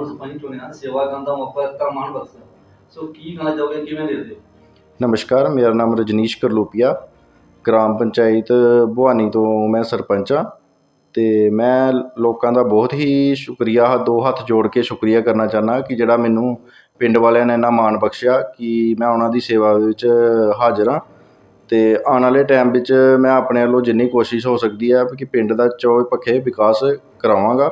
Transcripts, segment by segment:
ਨੂੰ ਸਰਪੰਚ ਚੁਣਿਆ ਸੇਵਾ ਕਰਨ ਦਾ ਮੌਕਾ ਦਿੱਤਾ ਮਾਣ ਬਖਸ਼ਿਆ ਸੋ ਕੀ ਕਹਿਣਾ ਚਾਹੋਗੇ, ਕਿਵੇਂ ਦੇ ਦਿਓ ਨਮਸਕਾਰ, ਮੇਰਾ ਨਾਮ ਰਜਨੀਸ਼ ਕਰਲੂਪੀਆ। ਗ੍ਰਾਮ ਪੰਚਾਇਤ ਭਵਾਨੀ ਤੋਂ ਮੈਂ ਸਰਪੰਚ ਹਾਂ ਤੇ ਮੈਂ ਲੋਕਾਂ ਦਾ ਬਹੁਤ ਹੀ ਸ਼ੁਕਰੀਆ, ਦੋ ਹੱਥ ਜੋੜ ਕੇ ਸ਼ੁਕਰੀਆ ਕਰਨਾ ਚਾਹੁੰਦਾ ਕਿ ਜਿਹੜਾ ਮੈਨੂੰ ਪਿੰਡ ਵਾਲਿਆਂ ਨੇ ਇੰਨਾ ਮਾਣ ਬਖਸ਼ਿਆ ਕਿ ਮੈਂ ਉਹਨਾਂ ਦੀ ਸੇਵਾ ਵਿੱਚ ਹਾਜ਼ਰ ਹਾਂ ਤੇ ਆਉਣ ਵਾਲੇ ਟਾਈਮ ਵਿੱਚ ਮੈਂ ਆਪਣੇ ਵੱਲੋਂ ਜਿੰਨੀ ਕੋਸ਼ਿਸ਼ ਹੋ ਸਕਦੀ ਹੈ ਕਿ ਪਿੰਡ ਦਾ ਚੌ ਪੱਖੇ ਵਿਕਾਸ ਕਰਾਵਾਂਗਾ।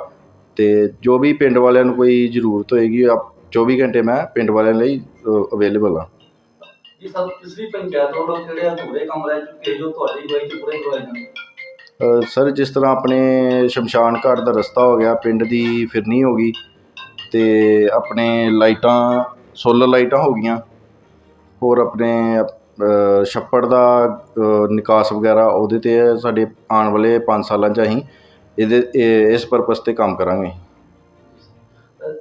ਤੇ ਜੋ ਵੀ ਪਿੰਡ ਵਾਲਿਆਂ ਨੂੰ ਕੋਈ ਜ਼ਰੂਰਤ ਹੋਏਗੀ ਆਪ 24 ਘੰਟੇ ਮੈਂ ਪਿੰਡ ਵਾਲਿਆਂ ਲਈ ਅਵੇਲੇਬਲ ਹਾਂ। ਜੀ ਸਰ ਪਿਛਲੀ ਪੰਚਾਇਤ ਵੱਲੋਂ ਕਿਹੜੇ ਅਧੂਰੇ ਕੰਮ ਰਹਿ ਚੁੱਕੇ ਜੋ ਤੁਹਾਡੀ ਗਵਾਹੀ 'ਚ ਪੂਰੇ ਕਰਵਾਏ ਜਾਣ ਅ, ਸਰ ਜਿਸ ਤਰ੍ਹਾਂ ਆਪਣੇ ਸ਼ਮਸ਼ਾਨ ਘਾਟ ਦਾ ਰਸਤਾ ਹੋ ਗਿਆ ਪਿੰਡ ਦੀ ਫਿਰਨੀ ਹੋ ਗਈ ਤੇ ਆਪਣੇ ਲਾਈਟਾਂ ਸੋਲਰ ਲਾਈਟਾਂ ਹੋ ਗਈਆਂ ਹੋਰ ਆਪਣੇ ਛੱਪੜ ਦਾ ਨਿਕਾਸ ਵਗੈਰਾ ਉਹਦੇ ਤੇ ਸਾਡੇ ਆਉਣ ਵਾਲੇ 5 ਸਾਲਾਂ 'ਚ ਅਸੀਂ ਇਹਦੇ ਇਹ- ਇਸ ਪਰਪਸ ਤੇ ਕੰਮ ਕਰਾਂਗੇ।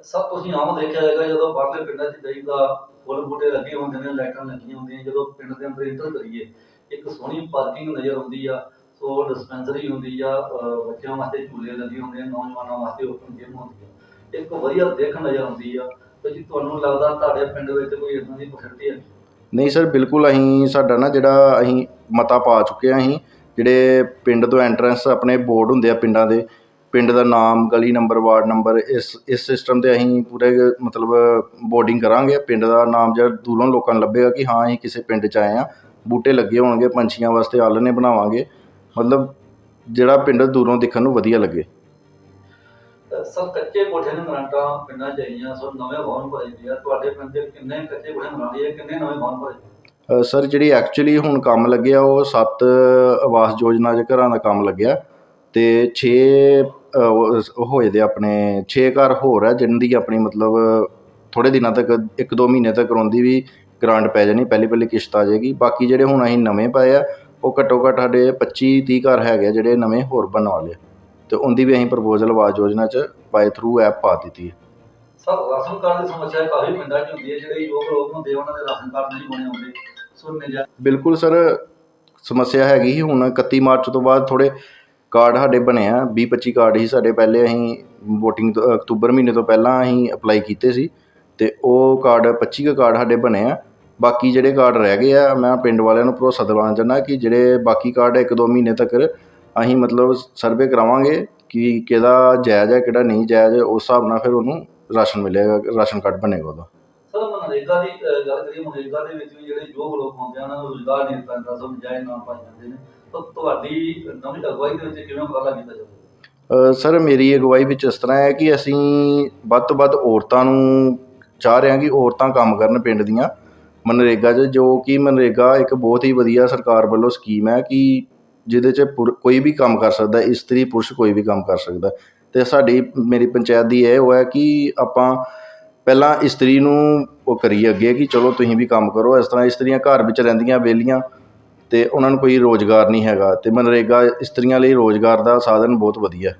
ਸਭ ਤੁਸੀਂ ਆਮ ਦੇਖਿਆ ਜਾਏਗਾ ਜਦੋਂ ਬਾਹਰਲੇ ਪਿੰਡਾਂ 'ਚ ਜਾਈਦਾ ਫੁੱਲ ਬੂਟੇ ਲੱਗੇ ਹੁੰਦੇ ਨੇ ਲਾਈਟਾਂ ਲੱਗੀਆਂ ਹੁੰਦੀਆਂ ਜਦੋਂ ਪਿੰਡ ਦੇ ਅੰਦਰ ਇੰਟਰ ਕਰੀਏ ਇੱਕ ਸੋਹਣੀ ਪਾਰਕਿੰਗ ਨਜ਼ਰ ਆਉਂਦੀ ਆ ਸੋ ਡਿਸਪੈਂਸਰੀ ਹੁੰਦੀ ਆ ਅਹ ਬੱਚਿਆਂ ਵਾਸਤੇ ਝੂਲੇ ਲੱਗੇ ਹੁੰਦੇ ਨੇ ਨੌਜਵਾਨਾਂ ਵਾਸਤੇ ਓਪਨ ਜਿਮ ਹੁੰਦੀ ਆ ਇੱਕ ਵਧੀਆ ਦੇਖ ਨਜ਼ਰ ਆਉਂਦੀ ਆ ਤੇ ਜੀ ਤੁਹਾਨੂੰ ਲੱਗਦਾ ਤੁਹਾਡੇ ਪਿੰਡ ਵਿੱਚ ਕੋਈ ਇਦਾਂ ਦੀ ਫੈਸਿਲਿਟੀ ਹੈ? ਨਹੀਂ ਸਰ ਬਿਲਕੁਲ ਅਸੀਂ ਸਾਡਾ ਨਾ ਜਿਹੜਾ ਅਸੀਂ ਮਤਾ ਪਾ ਚੁੱਕੇ ਹਾਂ ਅਸੀਂ ਜਿਹੜੇ ਪਿੰਡ ਤੋਂ ਐਂਟਰੈਂਸ ਆਪਣੇ ਬੋਰਡ ਹੁੰਦੇ ਆ ਪਿੰਡਾਂ ਦੇ, ਪਿੰਡ ਦਾ ਨਾਮ, ਗਲੀ ਨੰਬਰ ਵਾਰਡ ਨੰਬਰ ਇਸ ਇਸ ਸਿਸਟਮ ਤੇ ਅਸੀਂ ਪੂਰੇ ਮਤਲਬ ਬੋਰਡਿੰਗ ਕਰਾਂਗੇ। ਪਿੰਡ ਦਾ ਨਾਮ ਜਿਹੜਾ ਦੂਰੋਂ ਲੋਕਾਂ ਨੂੰ ਲੱਭੇਗਾ ਕਿ ਹਾਂ, ਅਸੀਂ ਕਿਸੇ ਪਿੰਡ 'ਚ ਆਏ ਆ ਬੂਟੇ ਲੱਗੇ ਹੋਣਗੇ, ਪੰਛੀਆਂ ਵਾਸਤੇ ਆਲ੍ਹਣੇ ਬਣਾਵਾਂਗੇ। ਮਤਲਬ ਜਿਹੜਾ ਪਿੰਡ ਦੂਰੋਂ ਦੇਖਣ ਨੂੰ ਵਧੀਆ ਲੱਗੇ। ਸਭ ਕੱਚੇ ਕੋਠੇ ਨੂੰ ਗਰਾਂਟਾਂ ਪਿੰਡਾਂ 'ਚ ਆਈਆਂ ਸੋ ਨਵੇਂ ਭਵਨ ਭਰੇ ਗਏ ਤੁਹਾਡੇ ਪਿੰਡ ਦੇ ਕਿੰਨੇ ਕੱਚੇ ਕੋਠੇ ਬਣਾਏ ਕਿੰਨੇ ਨਵੇਂ ਭਵਨ ਭਰੇ ਸਰ, ਜਿਹੜੀ ਐਕਚੁਅਲੀ ਹੁਣ ਕੰਮ ਲੱਗਿਆ, ਉਹ ਸੱਤ ਆਵਾਸ ਯੋਜਨਾ 'ਚ ਘਰਾਂ ਦਾ ਕੰਮ ਲੱਗਿਆ ਤੇ 6 ਹੋਏ ਦੇ ਆਪਣੇ, ਛੇ ਘਰ ਹੋਰ ਹੈ ਜਿਹਨਾਂ ਦੀ ਆਪਣੀ ਮਤਲਬ ਥੋੜ੍ਹੇ ਦਿਨਾਂ ਤੱਕ ਇੱਕ ਦੋ ਮਹੀਨੇ ਤੱਕ ਰੋਂਦੀ ਵੀ ਗਰਾਂਟ ਪੈ ਜਾਣੀ ਪਹਿਲੀ ਪਹਿਲੀ ਕਿਸ਼ਤ ਆ ਜਾਏਗੀ। ਬਾਕੀ ਜਿਹੜੇ ਹੁਣ ਅਸੀਂ ਨਵੇਂ ਪਾਏ ਆ, ਉਹ ਘੱਟੋ ਘੱਟ ਸਾਡੇ ਪੱਚੀ ਤੀਹ ਘਰ ਹੈਗੇ ਆ, ਜਿਹੜੇ ਨਵੇਂ ਹੋਰ ਬਣਨ ਵਾਲੇ ਅਤੇ ਉਹਦੀ ਵੀ ਅਸੀਂ ਪ੍ਰਪੋਜ਼ਲ ਆਵਾਸ ਯੋਜਨਾ 'ਚ ਬਾਈ ਥਰੂ ਐਪ ਪਾ ਦਿੱਤੀ ਹੈ। ਸਰ, ਰਾਸ਼ਨ ਕਾਰਡ ਦੀ ਸਮੱਸਿਆ ਕਾਫੀ ਪਿੰਡਾਂ 'ਚ ਹੁੰਦੀ ਹੈ, ਜਿਹੜੇ ਯੋਗ ਲੋਕ ਹੁੰਦੇ ਉਹਨਾਂ ਦੇ ਰਾਸ਼ਨ ਕਾਰਡ ਨਹੀਂ ਬਣੇ ਹੁੰਦੇ। ਸੋ ਜਾ ਬਿਲਕੁਲ ਸਰ, ਸਮੱਸਿਆ ਹੈਗੀ ਸੀ ਹੁਣ 31 ਮਾਰਚ ਤੋਂ ਬਾਅਦ ਥੋੜੇ ਕਾਰਡ ਸਾਡੇ ਬਣੇ ਆ 20 25 ਕਾਰਡ ਹੀ ਸਾਡੇ ਪਹਿਲੇ ਅਸੀਂ VOTING ਤੋਂ, ਅਕਤੂਬਰ ਮਹੀਨੇ ਤੋਂ ਪਹਿਲਾਂ ਅਸੀਂ ਅਪਲਾਈ ਕੀਤੇ ਸੀ ਤੇ ਉਹ ਕਾਰਡ 25 ਕੁ ਕਾਰਡ ਸਾਡੇ ਬਣੇ ਆ। ਬਾਕੀ ਜਿਹੜੇ ਕਾਰਡ ਰਹਿ ਗਏ ਆ, ਮੈਂ ਪਿੰਡ ਵਾਲਿਆਂ ਨੂੰ ਭਰੋਸਾ ਦਿਵਾਉਣਾ ਚਾਹੁੰਦਾ ਕਿ ਜਿਹੜੇ ਬਾਕੀ ਕਾਰਡ ਇੱਕ ਦੋ ਮਹੀਨੇ ਤੱਕ ਅਸੀਂ ਮਤਲਬ ਸਰਵੇ ਕਰਾਵਾਂਗੇ ਕਿ ਕਿਹਦਾ ਜਾਇਜ਼ ਹੈ ਕਿਹੜਾ ਨਹੀਂ ਜਾਇਜ਼, ਉਸ ਹਿਸਾਬ ਨਾਲ ਫਿਰ ਉਹਨੂੰ ਰਾਸ਼ਨ ਮਿਲੇਗਾ, ਰਾਸ਼ਨ ਕਾਰਡ ਬਣੇਗਾ ਉਹਦਾ। ਮਨਰੇਗਾ ਦੀ ਅਹ, ਗੱਲ ਕਰੀਏ ਮਨਰੇਗਾ ਦੇ ਵਿੱਚ ਵੀ ਜਿਹੜੇ ਯੋਗ ਲੋਕ ਹੁੰਦੇ ਆ ਉਹਨਾਂ ਨੂੰ ਰੁਜ਼ਗਾਰ ਨਹੀਂ ਦਿੱਤਾ ਜਾਂਦਾ ਸੋ ਜਾਇਜ਼ ਪਾਏ ਜਾਂਦੇ ਨੇ। ਤਾਂ ਤੁਹਾਡੀ ਨਵੀਂ ਅਗਵਾਈ ਦੇ ਵਿੱਚ ਕਿਵੇਂ ਉਪਰਾਲਾ ਕੀਤਾ ਜਾਵੇ? ਅ, ਸਰ ਮੇਰੀ ਅਗਵਾਈ ਵਿੱਚ ਇਸ ਤਰ੍ਹਾਂ ਹੈ ਕਿ ਅਸੀਂ ਵੱਧ ਤੋਂ ਵੱਧ ਔਰਤਾਂ ਨੂੰ ਚਾਹ ਰਹੇ ਹਾਂ ਕਿ ਔਰਤਾਂ ਕੰਮ ਕਰਨ ਪਿੰਡ ਦੀਆਂ। ਮਨਰੇਗਾ 'ਚ ਜੋ ਕਿ ਮਨਰੇਗਾ ਇੱਕ ਬਹੁਤ ਹੀ ਵਧੀਆ ਸਰਕਾਰ ਵੱਲੋਂ ਸਕੀਮ ਹੈ ਕਿ ਜਿਹਦੇ 'ਚ ਪੁਰ- ਕੋਈ ਵੀ ਕੰਮ ਕਰ ਸਕਦਾ ਇਸਤਰੀ ਪੁਰਸ਼ ਕੋਈ ਵੀ ਕੰਮ ਕਰ ਸਕਦਾ। ਤੇ ਸਾਡੀ ਮੇਰੀ ਪੰਚਾਇਤ ਦੀ ਇਹ ਉਹ ਹੈ ਕਿ ਆਪਾਂ ਪਹਿਲਾਂ ਇਸਤਰੀ ਨੂੰ ਉਹ ਕਰੀਏ ਅੱਗੇ ਕਿ ਚਲੋ ਤੁਸੀਂ ਵੀ ਕੰਮ ਕਰੋ ਇਸ ਤਰ੍ਹਾਂ ਇਸਤਰੀਆਂ ਘਰ ਵਿੱਚ ਰਹਿੰਦੀਆਂ ਵਿਹਲੀਆਂ ਤੇ ਉਹਨਾਂ ਨੂੰ ਕੋਈ ਰੋਜ਼ਗਾਰ ਨਹੀਂ ਹੈਗਾ ਤੇ ਮਨਰੇਗਾ ਇਸਤਰੀਆਂ ਲਈ ਰੋਜ਼ਗਾਰ ਦਾ ਸਾਧਨ ਬਹੁਤ ਵਧੀਆ। ਹੈ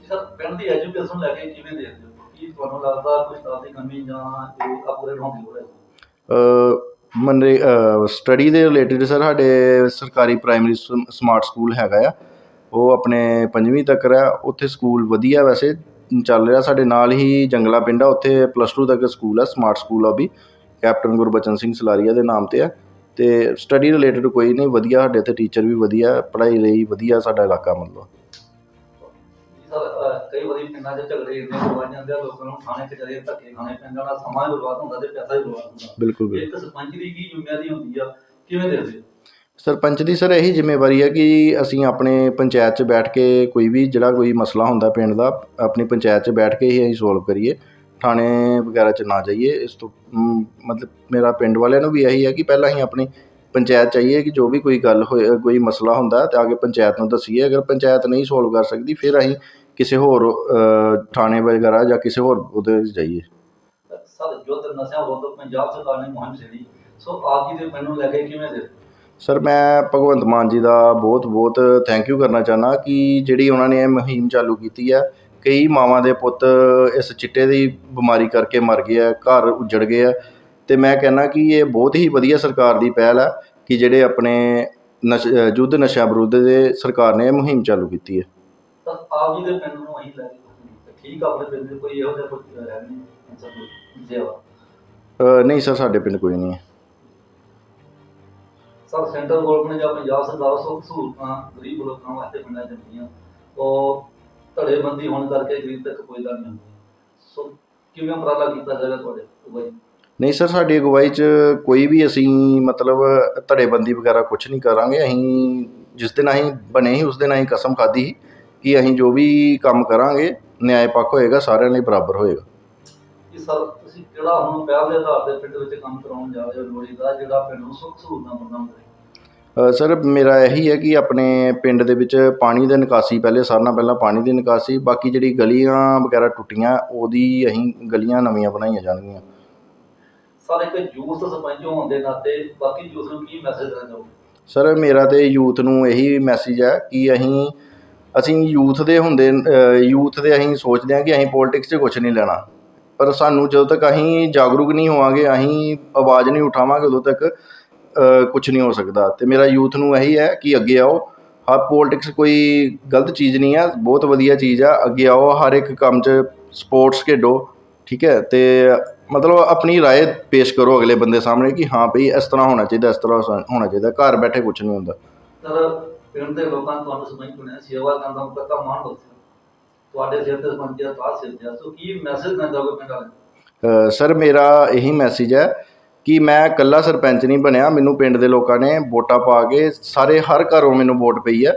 ਜੀ ਸਰ ਪਿੰਡ ਦੀ ਐਜੂਕੇਸ਼ਨ ਲੈ ਕੇ ਕਿਵੇਂ ਦੇਖਦੇ ਹੋ? ਕੀ ਤੁਹਾਨੂੰ ਲੱਗਦਾ ਕੋਈ ਸਟਾਫ ਦੀ ਕਮੀ ਜਾਂ ਕੋਈ ਅਪਗ੍ਰੇਡ ਹੋਣ ਦੀ ਲੋੜ ਹੈ? ਮਨਰੇ ਸਟੱਡੀ ਦੇ ਰਿਲੇਟਡ ਸਰ ਸਾਡੇ ਸਰਕਾਰੀ ਪ੍ਰਾਇਮਰੀ ਸਮਾਰਟ ਸਕੂਲ ਹੈਗਾ ਆ। ਉਹ ਆਪਣੇ ਪੰਜਵੀਂ ਤੱਕ ਹੈ ਉੱਥੇ ਸਕੂਲ ਵਧੀਆ ਵੈਸੇ। ਚੱਲ ਰਿਹਾ ਸਾਡੇ ਨਾਲ ਹੀ ਜੰਗਲਾ ਪਿੰਡ ਆ ਉੱਥੇ ਪਲੱਸ 2 ਤੱਕ ਸਕੂਲ ਹੈ ਸਮਾਰਟ ਸਕੂਲ ਆ ਵੀ। ਕੈਪਟਨ ਗੁਰਬਚਨ ਸਿੰਘ ਸਲਾਰੀਆ ਦੇ ਨਾਮ ਤੇ ਆ। ਤੇ ਸਟੱਡੀ ਰਿਲੇਟਡ ਕੋਈ ਨਹੀਂ ਵਧੀਆ ਸਾਡੇ ਇੱਥੇ ਟੀਚਰ ਵੀ ਵਧੀਆ ਪੜ੍ਹਾਈ ਲਈ ਵਧੀਆ ਸਾਡਾ ਇਲਾਕਾ ਮਤਲਬ। ਕਈ ਵਾਰੀ ਪਿੰਡਾਂ 'ਚ ਝਗੜੇ ਇੰਨੇ ਕਰਵਾਏ ਜਾਂਦੇ ਆ ਲੋਕਾਂ ਨੂੰ ਥਾਣੇ ਕਚਹਿਰੀ ਧੱਕੇ ਖਾਣੇ ਪੈਂਦੇ ਉਹਨਾਂ ਦਾ ਸਮਾਂ ਵੀ ਬਰਬਾਦ ਹੁੰਦਾ ਤੇ ਪੈਸਾ ਵੀ ਬਰਬਾਦ ਹੁੰਦਾ। ਬਿਲਕੁਲ ਬਿਲਕੁਲ। ਇੱਕ ਸਰਪੰਚ ਦੀ ਕੀ ਜ਼ਿੰਮੇਵਾਰੀ ਹੁੰਦੀ ਆ? ਕਿਵੇਂ ਦੇਖਦੇ ਹੋ? ਸਰਪੰਚ ਦੀ ਸਰ ਇਹੀ ਜ਼ਿੰਮੇਵਾਰੀ ਹੈ ਕਿ ਅਸੀਂ ਆਪਣੇ ਪੰਚਾਇਤ 'ਚ ਬੈਠ ਕੇ ਕੋਈ ਵੀ ਜਿਹੜਾ ਕੋਈ ਮਸਲਾ ਹੁੰਦਾ ਪਿੰਡ ਦਾ, ਆਪਣੀ ਪੰਚਾਇਤ 'ਚ ਬੈਠ ਕੇ ਹੀ ਅਸੀਂ ਸੋਲਵ ਕਰੀਏ। ਥਾਣੇ ਵਗੈਰਾ 'ਚ ਨਾ ਜਾਈਏ। ਇਸ ਤੋਂ ਮਤਲਬ ਮੇਰਾ ਪਿੰਡ ਵਾਲਿਆਂ ਨੂੰ ਵੀ ਇਹੀ ਹੈ ਕਿ ਪਹਿਲਾਂ ਅਸੀਂ ਆਪਣੀ ਪੰਚਾਇਤ ਚਾਹੀਏ ਕਿ ਜੋ ਵੀ ਕੋਈ ਗੱਲ ਹੋਏ, ਕੋਈ ਮਸਲਾ ਹੁੰਦਾ ਤਾਂ ਆ ਕੇ ਪੰਚਾਇਤ ਨੂੰ ਦੱਸੀਏ। ਅਗਰ ਪੰਚਾਇਤ ਨਹੀਂ ਸੋਲਵ ਕਰ ਸਕਦੀ, ਫਿਰ ਅਸੀਂ ਕਿਸੇ ਹੋਰ ਥਾਣੇ ਵਗੈਰਾ ਜਾਂ ਕਿਸੇ ਹੋਰ ਉਹਦੇ 'ਚ ਜਾਈਏ। ਸਰ ਯੁੱਧ ਨਸ਼ਿਆਂ ਵਿਰੁੱਧ ਪੰਜਾਬ ਸਰਕਾਰ ਨੇ ਮੁਹਿੰਮ ਛੇੜੀ। ਸੋ ਆਪ ਜੀ ਦੇ ਪਿੰਡ ਲੈ ਕੇ ਕਿਵੇਂ ਦੇ? ਸਰ ਮੈਂ ਭਗਵੰਤ ਮਾਨ ਜੀ ਦਾ ਬਹੁਤ ਬਹੁਤ ਥੈਂਕ ਯੂ ਕਰਨਾ ਚਾਹੁੰਦਾ ਕਿ ਜਿਹੜੀ ਉਹਨਾਂ ਨੇ ਇਹ ਮੁਹਿੰਮ ਚਾਲੂ ਕੀਤੀ ਹੈ ਕਈ ਮਾਵਾਂ ਦੇ ਪੁੱਤ ਇਸ ਚਿੱਟੇ ਦੀ ਬਿਮਾਰੀ ਕਰਕੇ ਮਰ ਗਏ ਆ ਘਰ ਉੱਜੜ ਗਏ ਆ। ਤੇ ਮੈਂ ਕਹਿੰਦਾ ਕਿ ਇਹ ਬਹੁਤ ਹੀ ਵਧੀਆ ਸਰਕਾਰ ਦੀ ਪਹਿਲ ਹੈ ਕਿ ਜਿਹੜੇ ਆਪਣੇ ਨਸ਼ ਯੁੱਧ ਨਸ਼ਾ ਵਿਰੁੱਧ ਦੇ ਸਰਕਾਰ ਨੇ ਇਹ ਮੁਹਿੰਮ ਚਾਲੂ ਕੀਤੀ ਹੈ। ਤਾਂ ਆਪ ਜੀ ਦੇ ਪਿੰਡ ਨੂੰ ਅਸੀਂ ਲੈ ਕੇ ਠੀਕ ਆ ਆਪਣੇ ਪਿੰਡ ਦੇ ਕੋਈ ਇਹੋ ਜਿਹਾ ਕੋਈ ਹੈ ਨਹੀਂ ਅੰਸਰ ਕੋਈ ਸੇਵਾ ਅ, ਨਹੀਂ ਸਰ ਸਾਡੇ ਪਿੰਡ ਕੋਈ ਨਹੀਂ ਹੈ। ਸਰ, ਸੈਂਟਰਲ ਗਵਰਨਮੈਂਟ ਜਾਂ ਪੰਜਾਬ ਸਰਕਾਰ ਸੁੱਖ ਸਹੂਲਤਾਂ ਗਰੀਬ ਲੋਕਾਂ ਵਾਸਤੇ ਪਿੰਡਾਂ 'ਚ ਦਿੰਦੀਆਂ ਉਹ ਧੜੇਬੰਦੀ ਹੋਣ ਕਰਕੇ ਗਰੀਬ ਤੱਕ ਪਹੁੰਚਦਾ ਨਹੀਂ ਹੁੰਦਾ। ਸੋ ਕਿਵੇਂ ਉਪਰਾਲਾ ਕੀਤਾ ਜਾਏਗਾ ਤੁਹਾਡੇ ਅਗਵਾਈ? ਨਹੀਂ ਸਰ, ਸਾਡੀ ਅਗਵਾਈ 'ਚ ਕੋਈ ਵੀ ਅਸੀਂ ਮਤਲਬ ਧੜੇਬੰਦੀ ਵਗੈਰਾ ਕੁਝ ਨਹੀਂ ਕਰਾਂਗੇ। ਅਸੀਂ ਜਿਸ ਦਿਨ ਅਸੀਂ ਬਣੇ ਸੀ, ਉਸ ਦਿਨ ਅਸੀਂ ਕਸਮ ਖਾਧੀ ਸੀ ਕਿ ਅਸੀਂ ਜੋ ਵੀ ਕੰਮ ਕਰਾਂਗੇ, ਨਿਆਂ ਪੱਖ ਹੋਏਗਾ, ਸਾਰਿਆਂ ਲਈ ਬਰਾਬਰ ਹੋਏਗਾ। ਕਿ ਸਰ ਤੁਸੀਂ ਕਿਹੜਾ ਹੁਣ ਪਹਿਲ ਦੇ ਆਧਾਰ ਤੇ ਪਿੰਡ ਵਿੱਚ ਕੰਮ ਕਰਾਉਣ ਜਾ ਰਹੇ ਹੋ ਲੋੜੀ ਦਾ ਜਿਹੜਾ ਪਿੰਡ ਨੂੰ ਸੁੱਖ ਸਹੂਲਤਾਂ ਪ੍ਰਦਾਨ ਕਰੇ। ਸਰ ਮੇਰਾ ਇਹੀ ਹੈ ਕਿ ਆਪਣੇ ਪਿੰਡ ਦੇ ਵਿੱਚ ਪਾਣੀ ਦੀ ਨਿਕਾਸੀ ਪਹਿਲੇ ਸਾਰਿਆਂ ਨਾਲੋਂ ਪਹਿਲਾਂ ਪਾਣੀ ਦੀ ਨਿਕਾਸੀ ਬਾਕੀ ਜਿਹੜੀ ਗਲੀਆਂ ਵਗੈਰਾ ਟੁੱਟੀਆਂ ਉਹਦੀ ਅਸੀਂ ਗਲੀਆਂ ਨਵੀਆਂ ਬਣਾਈਆਂ ਜਾਣਗੀਆਂ। ਸਰ ਇੱਕ ਯੂਥ ਸਰਪੰਚ ਹੋਣ ਦੇ ਨਾਤੇ ਬਾਕੀ ਯੂਥ ਨੂੰ ਕੀ ਮੈਸੇਜ ਦੇਣਾ ਚਾਹੋਗੇ? ਸਰ ਮੇਰਾ ਤੇ ਯੂਥ ਨੂੰ ਇਹੀ ਮੈਸੇਜ ਹੈ ਕਿ ਅਸੀਂ ਅਸੀਂ ਯੂਥ ਦੇ ਹੁੰਦੇ ਯੂਥ ਦੇ ਅਸੀਂ ਸੋਚਦੇ ਹਾਂ ਕਿ ਅਸੀਂ ਪੋਲਿਟਿਕਸ 'ਚ ਕੁਝ ਨਹੀਂ ਲੈਣਾ। ਪਰ ਸਾਨੂੰ ਜਦੋਂ ਤੱਕ ਅਸੀਂ ਜਾਗਰੂਕ ਨਹੀਂ ਹੋਵਾਂਗੇ ਅਸੀਂ ਆਵਾਜ਼ ਨਹੀਂ ਉਠਾਵਾਂਗੇ ਉਦੋਂ ਤੱਕ ਕੁਝ ਨਹੀਂ ਹੋ ਸਕਦਾ ਤੇ ਮੇਰਾ ਯੂਥ ਨੂੰ ਇਹੀ ਹੈ ਕਿ ਅੱਗੇ ਆਓ ਹਾਂ ਪੋਲਿਟਿਕਸ ਕੋਈ ਗਲਤ ਚੀਜ਼ ਨਹੀਂ ਹੈ ਬਹੁਤ ਵਧੀਆ ਚੀਜ਼ ਆ ਅੱਗੇ ਆਓ ਹਰ ਇੱਕ ਕੰਮ 'ਚ ਸਪੋਰਟਸ ਖੇਡੋ ਠੀਕ ਹੈ ਤੇ ਮਤਲਬ ਆਪਣੀ رائے ਪੇਸ਼ ਕਰੋ ਅਗਲੇ ਬੰਦੇ ਸਾਹਮਣੇ ਕਿ ਹਾਂ ਭਈ ਇਸ ਤਰ੍ਹਾਂ ਹੋਣਾ ਚਾਹੀਦਾ ਇਸ ਤਰ੍ਹਾਂ ਹੋਣਾ ਚਾਹੀਦਾ ਘਰ ਬੈਠੇ ਕੁਝ ਨਹੀਂ ਹੁੰਦਾ ਸਰ ਪਿੰਡ ਦੇ ਲੋਕਾਂ ਨੂੰ ਤੁਹਾਨੂੰ ਸਰਪੰਚ ਬਣਿਆ ਸੇਵਾ ਕਰਨ ਦਾ ਪੱਕਾ ਮਾਣ ਬਖਸ਼ਿਆ ਤੁਹਾਡੇ ਸਿਰ ਤੇ ਸਰਪੰਚ ਦਾ ਸਿਰ ਤੇ ਸੋ ਕੀ ਮੈਸੇਜ ਦੇਣਾ ਚਾਹੋਗੇ ਪਿੰਡ ਵਾਲਿਆਂ ਸਰ, ਮੇਰਾ ਇਹੀ ਮੈਸੇਜ ਹੈ ਕਿ ਮੈਂ ਇਕੱਲਾ ਸਰਪੰਚ ਨਹੀਂ ਬਣਿਆ। ਮੈਨੂੰ ਪਿੰਡ ਦੇ ਲੋਕਾਂ ਨੇ ਵੋਟਾਂ ਪਾ ਕੇ ਸਾਰੇ, ਹਰ ਘਰੋਂ ਮੈਨੂੰ ਵੋਟ ਪਈ ਹੈ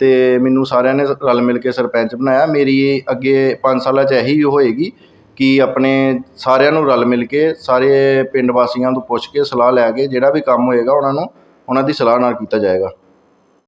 ਤੇ ਮੈਨੂੰ ਸਾਰਿਆਂ ਨੇ ਰਲ ਮਿਲ ਕੇ ਸਰਪੰਚ ਬਣਾਇਆ। ਮੇਰੀ ਅੱਗੇ 5 ਸਾਲਾਂ 'ਚ ਇਹੀ ਹੋਏਗੀ ਕਿ ਆਪਣੇ ਸਾਰਿਆਂ ਨੂੰ ਰਲ ਮਿਲ ਕੇ, ਸਾਰੇ ਪਿੰਡ ਵਾਸੀਆਂ ਤੋਂ ਪੁੱਛ ਕੇ, ਸਲਾਹ ਲੈ ਕੇ, ਜਿਹੜਾ ਵੀ ਕੰਮ ਹੋਏਗਾ ਉਹਨਾਂ ਨੂੰ, ਉਹਨਾਂ ਦੀ ਸਲਾਹ ਨਾਲ ਕੀਤਾ ਜਾਏਗਾ।